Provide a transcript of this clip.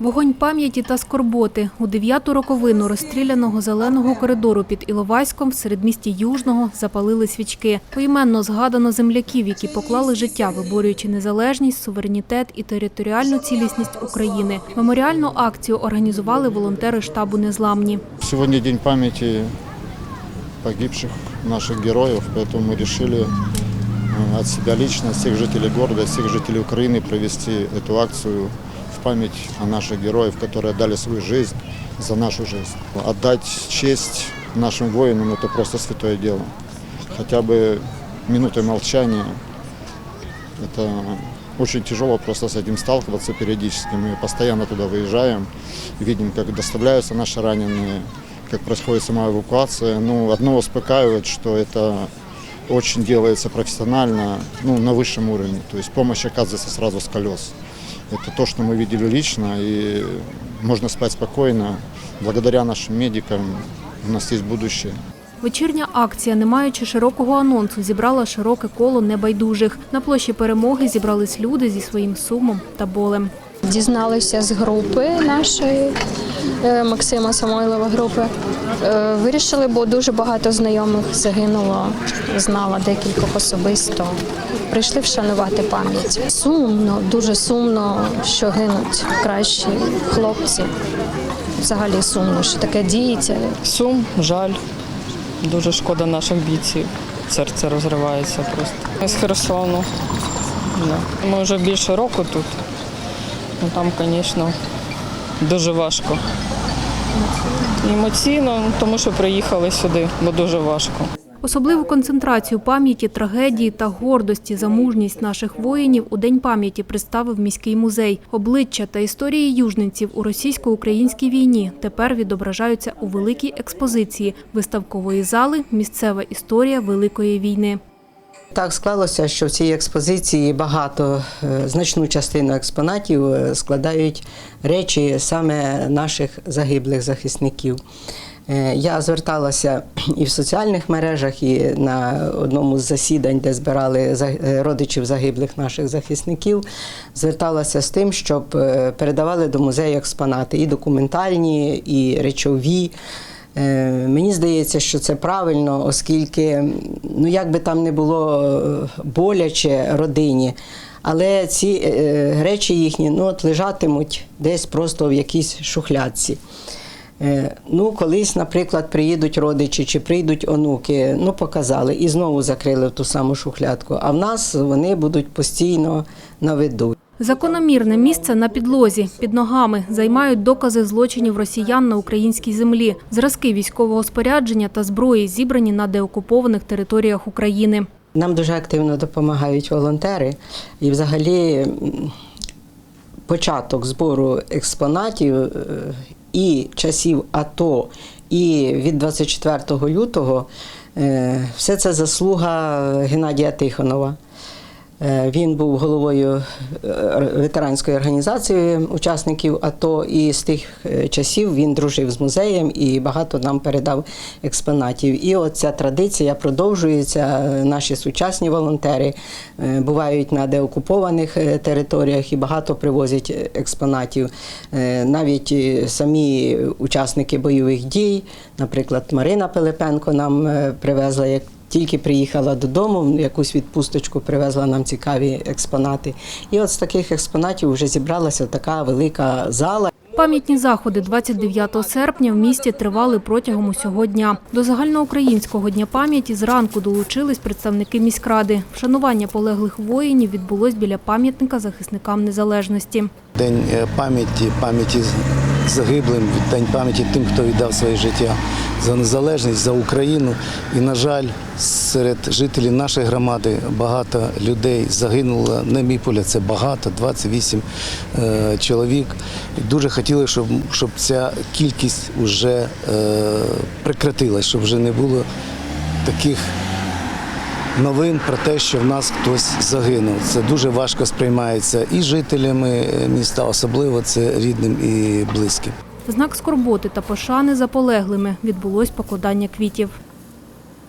Вогонь пам'яті та скорботи у дев'яту роковину розстріляного зеленого коридору під Іловайськом в середмісті Южного запалили свічки. Поіменно згадано земляків, які поклали життя, виборюючи незалежність, суверенітет і територіальну цілісність України. Меморіальну акцію організували волонтери штабу Незламні. Сегодня день памяти погибших наших героев, поэтому мы решили э, от себя лично, от всех жителей города, от всех жителей Украины провести эту акцию в Память о наших героев, которые отдали свою жизнь за нашу жизнь. Отдать честь нашим воинам – это просто святое дело. Хотя бы минутой молчания – это очень тяжело просто с этим сталкиваться периодически. Мы постоянно туда выезжаем, видим, как доставляются наши раненые, как происходит сама эвакуация. Ну, одно успокаивает, что это очень делается профессионально, ну, на высшем уровне. То есть помощь оказывается сразу с колес. Это то, что мы видели лично, и можно спать спокойно. Благодаря нашим медикам у нас есть будущее. Вечірня акція, не маючи широкого анонсу, зібрала широке коло небайдужих. На площі перемоги зібрались люди зі своїм сумом та болем. Дізналися з групи нашої Максима Самойлова групи. Е, Вирішили, бо дуже багато знайомих загинуло, знала декількох особисто. Прийшли вшанувати пам'ять. Сумно, дуже сумно, що гинуть кращі хлопці. Взагалі сумно, що таке діється. Сум, жаль. Дуже шкода наших бійців. Серце розривається просто. Ми з Херсону. Ми вже більше року тут. Ну, там, звісно, дуже важко. Емоційно, тому що приїхали сюди, бо дуже важко. Особливу концентрацію пам'яті, трагедії та гордості за мужність наших воїнів у День пам'яті представив міський музей. Обличчя та історії южненців у російсько-українській війні тепер відображаються у великій експозиції виставкової зали Місцева історія Великої війни. Так склалося, що в цій експозиції багато е, значну частину експонатів е, складають речі саме наших загиблих захисників. Е, Я зверталася і в соціальних мережах, і на одному з засідань, де збирали родичів загиблих наших захисників, зверталася з тим, щоб передавали до музею експонати і документальні, і речові. Е, Мені здається, що це правильно, оскільки, ну як би там не було е, боляче родині, але ці е, речі їхні ну, от лежатимуть десь просто в якійсь шухлядці. Ну, колись, наприклад, приїдуть родичі чи прийдуть онуки, ну показали і знову закрили в ту саму шухлядку. А в нас вони будуть постійно на виду. Закономірне місце на підлозі, під ногами, займають докази злочинів росіян на українській землі, зразки військового спорядження та зброї, зібрані на деокупованих територіях України. Нам дуже активно допомагають волонтери, і взагалі початок збору експонатів е, і часів АТО, і від 24 лютого е, все це заслуга Геннадія Тихонова. Е, Він був головою е, ветеранської організації учасників АТО, і з тих е, часів він дружив з музеєм і багато нам передав експонатів. І от ця традиція продовжується. Наші сучасні волонтери бувають на деокупованих територіях і багато привозять експонатів. Навіть самі учасники бойових дій, наприклад, Марина Пилипенко нам привезла як тільки приїхала додому, якусь відпусточку привезла нам цікаві експонати. І от з таких експонатів вже зібралася така велика зала. Пам'ятні заходи 29 серпня в місті тривали протягом усього дня. До загальноукраїнського дня пам'яті зранку долучились представники міськради. Вшанування полеглих воїнів відбулось біля пам'ятника захисникам незалежності. День е, пам'яті, пам'яті загиблим, день пам'яті тим, хто віддав своє життя за незалежність, за Україну. І, на жаль, серед жителів нашої громади багато людей загинуло. Не мій поля, це багато, 28 е, чоловік. І дуже хотіли, щоб, щоб ця кількість вже е, прекратилась, щоб вже не було таких новин про те, що в нас хтось загинув. Це дуже важко сприймається і жителями міста, особливо це рідним і близьким. Знак скорботи та пошани за полеглими відбулось покладання квітів.